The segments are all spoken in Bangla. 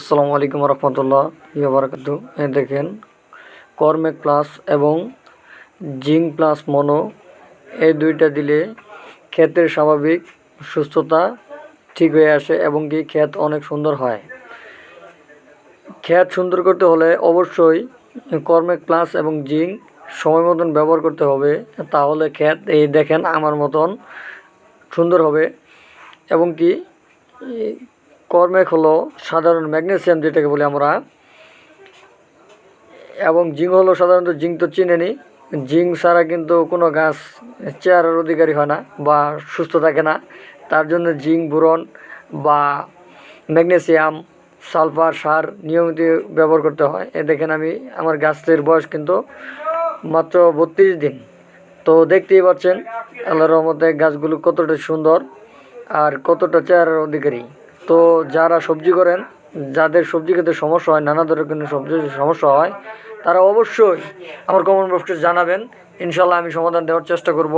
আসসালামু আলাইকুম রহমতুল্লাহ বারাকাতু। এ দেখেন কর্মেক প্লাস এবং জিঙ্ক প্লাস মনো, এই দুইটা দিলে ক্ষেতের স্বাভাবিক সুস্থতা ঠিক হয়ে আসে এবং কি ক্ষেত অনেক সুন্দর হয়। ক্ষেত সুন্দর করতে হলে অবশ্যই কর্মেক প্লাস এবং জিঙ্ক সময় মতন ব্যবহার করতে হবে, তাহলে ক্ষেত এই দেখেন আমার মতন সুন্দর হবে এবং কি কর্মেক হলো সাধারণ ম্যাগনেসিয়াম যেটাকে বলি আমরা। এবং জিঙ্ক হলো সাধারণত জিঙ্ক তো চিনে নি জিঙ্ক ছাড়া কিন্তু কোনো গাছ চেয়ারের অধিকারী হয় না বা সুস্থ থাকে না। তার জন্য জিঙ্ক, বুরন বা ম্যাগনেসিয়াম, সালফার, সার নিয়মিত ব্যবহার করতে হয়। এ দেখেন আমি, আমার গাছের বয়স কিন্তু মাত্র বত্রিশ দিন। তো দেখতেই পাচ্ছেন আল্লাহ রহমতে গাছগুলো কতটা সুন্দর আর কতটা চেয়ারের অধিকারী। তো যারা সবজি করেন, যাদের সবজি খেতে সমস্যা হয়, নানা ধরনের সবজির সমস্যা হয়, তারা অবশ্যই আমার কমন বক্সে জানাবেন। ইনশাল্লাহ আমি সমাধান দেওয়ার চেষ্টা করব।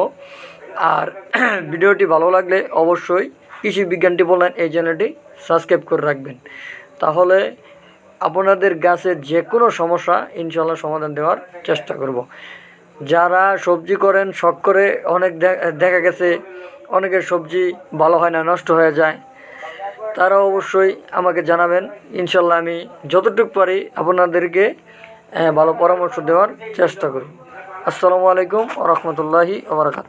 আর ভিডিওটি ভালো লাগলে অবশ্যই কৃষি বিজ্ঞানটি বললেন এই চ্যানেলটি সাবস্ক্রাইব করে রাখবেন। তাহলে আপনাদের গাছের যে কোনো সমস্যা ইনশাল্লাহ সমাধান দেওয়ার চেষ্টা করব। যারা সবজি করেন, শখ করে অনেক দেখা গেছে, অনেকের সবজি ভালো হয় না, নষ্ট হয়ে যায়। তারা অবশ্যই আমাকে জানাবেন। ইনশাল্লাহ আমি যতটুকু পারি আপনাদেরকে ভালো পরামর্শ দেওয়ার চেষ্টা করি। আসসালামু আলাইকুম রহমতুল্লাহি ওবরাকাত